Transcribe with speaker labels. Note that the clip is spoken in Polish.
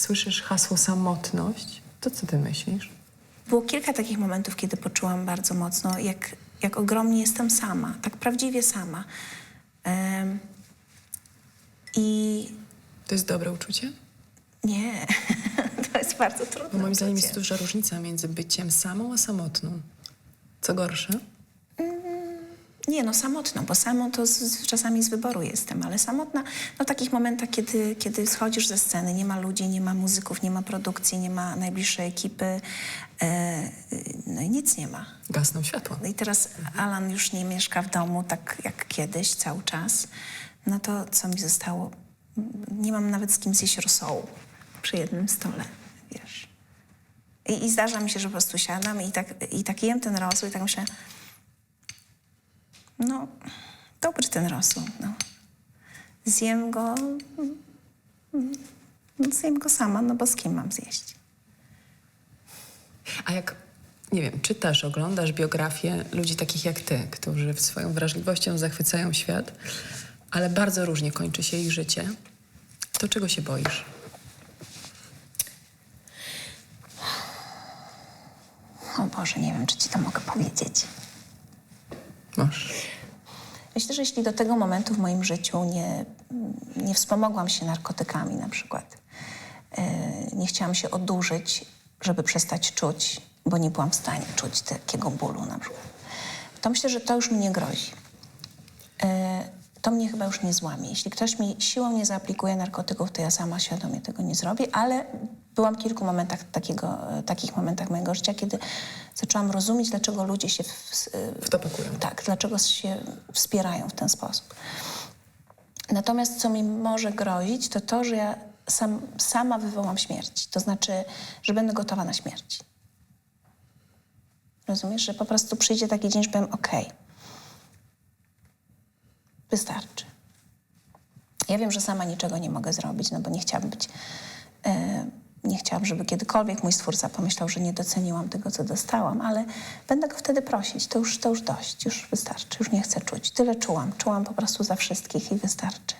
Speaker 1: słyszysz hasło samotność, to co ty myślisz?
Speaker 2: Było kilka takich momentów, kiedy poczułam bardzo mocno, jak, jak ogromnie jestem sama, tak prawdziwie sama. I
Speaker 1: To jest dobre uczucie?
Speaker 2: nie, to jest bardzo trudne.
Speaker 1: Bo moim zdaniem
Speaker 2: uczucie.
Speaker 1: jest duża różnica między byciem samą a samotną. Co gorsze?
Speaker 2: Nie, no samotną, bo samą to z, czasami z wyboru jestem, ale samotna, no takich momentach, kiedy, kiedy schodzisz ze sceny, nie ma ludzi, nie ma muzyków, nie ma produkcji, nie ma najbliższej ekipy, e, no i nic nie ma.
Speaker 1: Gasną światła.
Speaker 2: No i teraz Alan już nie mieszka w domu tak jak kiedyś, cały czas. No to co mi zostało? Nie mam nawet z kim zjeść rosołu przy jednym stole, wiesz. I, I zdarza mi się, że po prostu siadam i tak, i tak jem ten rosół i tak myślę, no dobry ten rosół, no. Zjem go, mm, zjem go sama, no bo z kim mam zjeść?
Speaker 1: A jak, nie wiem, czytasz, oglądasz biografię ludzi takich jak ty, którzy swoją wrażliwością zachwycają świat, ale bardzo różnie kończy się ich życie, to czego się boisz?
Speaker 2: O Boże, nie wiem, czy ci to mogę powiedzieć.
Speaker 1: Masz.
Speaker 2: Myślę, że jeśli do tego momentu w moim życiu nie, nie wspomogłam się narkotykami na przykład, e, nie chciałam się odurzyć, żeby przestać czuć, bo nie byłam w stanie czuć takiego bólu na przykład, to myślę, że to już mi nie grozi. E, chyba już nie złamie. Jeśli ktoś mi siłą nie zaaplikuje narkotyków, to ja sama świadomie tego nie zrobię, ale byłam w kilku momentach takiego, e, takich momentach mojego życia, kiedy zaczęłam rozumieć, dlaczego ludzie się w,
Speaker 1: W to pakują.
Speaker 2: tak, dlaczego się wspierają w ten sposób. Natomiast co mi może grozić, to to, że ja sam, sama wywołam śmierć. To znaczy, że będę gotowa na śmierć. Rozumiesz, że po prostu przyjdzie taki dzień, że powiem okej. Wystarczy. Ja wiem, że sama niczego nie mogę zrobić, no bo nie chciałabym być... E, nie chciałam, żeby kiedykolwiek mój stwórca pomyślał, że nie doceniłam tego, co dostałam, ale będę go wtedy prosić. To już, to już dość, już wystarczy, już nie chcę czuć. Tyle czułam. Czułam po prostu za wszystkich i wystarczy.